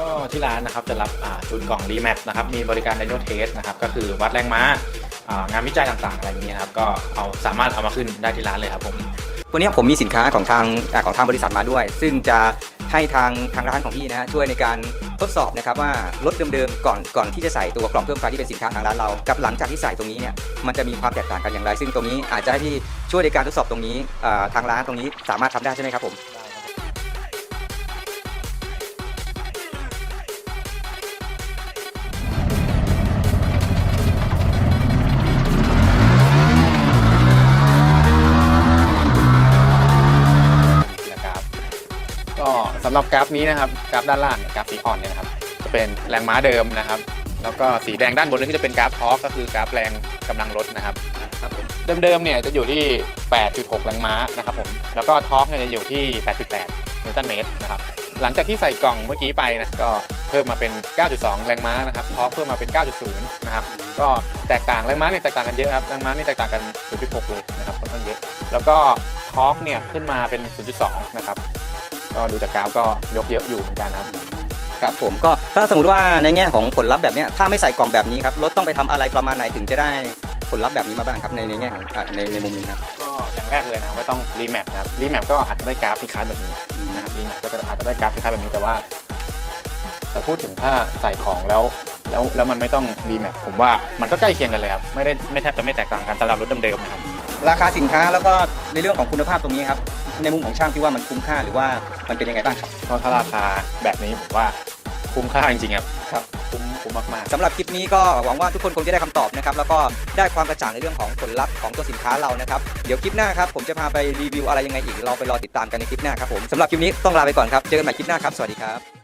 ก็ที่ร้านนะครับจะรับจูนกล่องรีแมทนะครับมีบริการไดโนเทสนะครับก็คือวัดแรงม้างานวิจัยต่างๆ อะไรอย่างนี้ครับก็เอาสามารถเอามาขึ้นได้ที่ร้านเลยครับผมวันนี้ผมมีสินค้าของทางของทางบริษัทมาด้วย ซึ่งจะให้ทางทางร้านของพี่นะฮะช่วยในการทดสอบนะครับว่ารถเดิมๆก่อนก่อนที่จะใส่ตัวกล่องเพิ่มไฟที่เป็นสินค้าทางร้านเรา กับหลังจากที่ใส่ตรงนี้เนี่ยมันจะมีความแตกต่างกันอย่างไร ซึ่งตรงนี้อาจจะให้พี่ช่วยในการทดสอบตรงนี้ทางร้านตรงนี้สามารถทำได้ใช่ไหมครับผม สำหรับกราฟนี้นะครับกราฟด้านล่างเนี่ยกราฟสีอ่อนเนี่ยนะครับจะเป็นแรงม้าเดิมนะครับ แล้วก็สีแดงด้านบนนี่ก็จะเป็นกราฟทอร์กก็คือกราฟแรงกำลังรถนะครับครับผมเดิมๆเนี่ยจะอยู่ที่ 8.6 แรงม้านะครับผมแล้วก็ทอร์กเนี่ยจะอยู่ที่ 88นิวตันเมตรนะครับหลังจากที่ใส่กล่องเมื่อกี้ไปนะก็เพิ่มมาเป็น 9.2 แรงม้านะครับทอร์กเพิ่มมาเป็น 9.0 นะครับก็แตกต่างแรงม้าเนี่ยแตกต่างกันเยอะครับแรงม้านี่แตกต่างกัน 0.6 เลยนะครับค่อนข้างเยอะ แล้วก็ทอร์กเนี่ยขึ้นมาเป็น 0.2 นะครับ ก็ดูจากกราฟก็ยกเยอะอยู่เหมือนกันนะครับ ครับผมก็ถ้าสมมติว่าในแง่ของผลลัพธ์แบบเนี้ยถ้าไม่ใส่กล่องแบบนี้ครับรถต้องไปทำอะไรประมาณไหนถึงจะได้ผลลัพธ์แบบนี้มาบ้างครับในในแง่ของอ่าในในมุมนี้ครับ ก็อย่างแรกเลยนะครับว่าต้องรีแมปนะครับรีแมปก็อาจจะได้กราฟที่คล้ายแบบนี้นะครับรีแมปก็จะอาจจะได้กราฟที่คล้ายแบบนี้แต่ว่าแต่พูดถึงถ้าใส่ของแล้วแล้วแล้วมันไม่ต้องรีแมปผมว่ามันก็ใกล้เคียงกันเลยครับไม่ได้ไม่แทบจะไม่แตกต่างกันสำหรับรถเดิมๆนะครับ ราคาสินค้าแล้วก็ในเรื่องของคุณภาพตรงนี้ครับ ในมุมของช่างที่ว่ามันคุ้มค่าหรือว่ามันเป็นยังไงบ้างครับก็ถ้าราคาแบบนี้ผมว่าคุ้มค่าจริงๆครับครับคุ้มคุ้มมากๆสำหรับคลิปนี้ก็หวังว่าทุกคนคงจะได้คำตอบนะครับแล้วก็ได้ความกระจ่างในเรื่องของผลลัพธ์ของตัวสินค้าเรานะครับเดี๋ยวคลิปหน้าครับผมจะพาไปรีวิวอะไรยังไงอีกเราไปรอติดตามกันในคลิปหน้าครับผมสำหรับคลิปนี้ต้องลาไปก่อนครับเจอกันใหม่คลิปหน้าครับสวัสดีครับ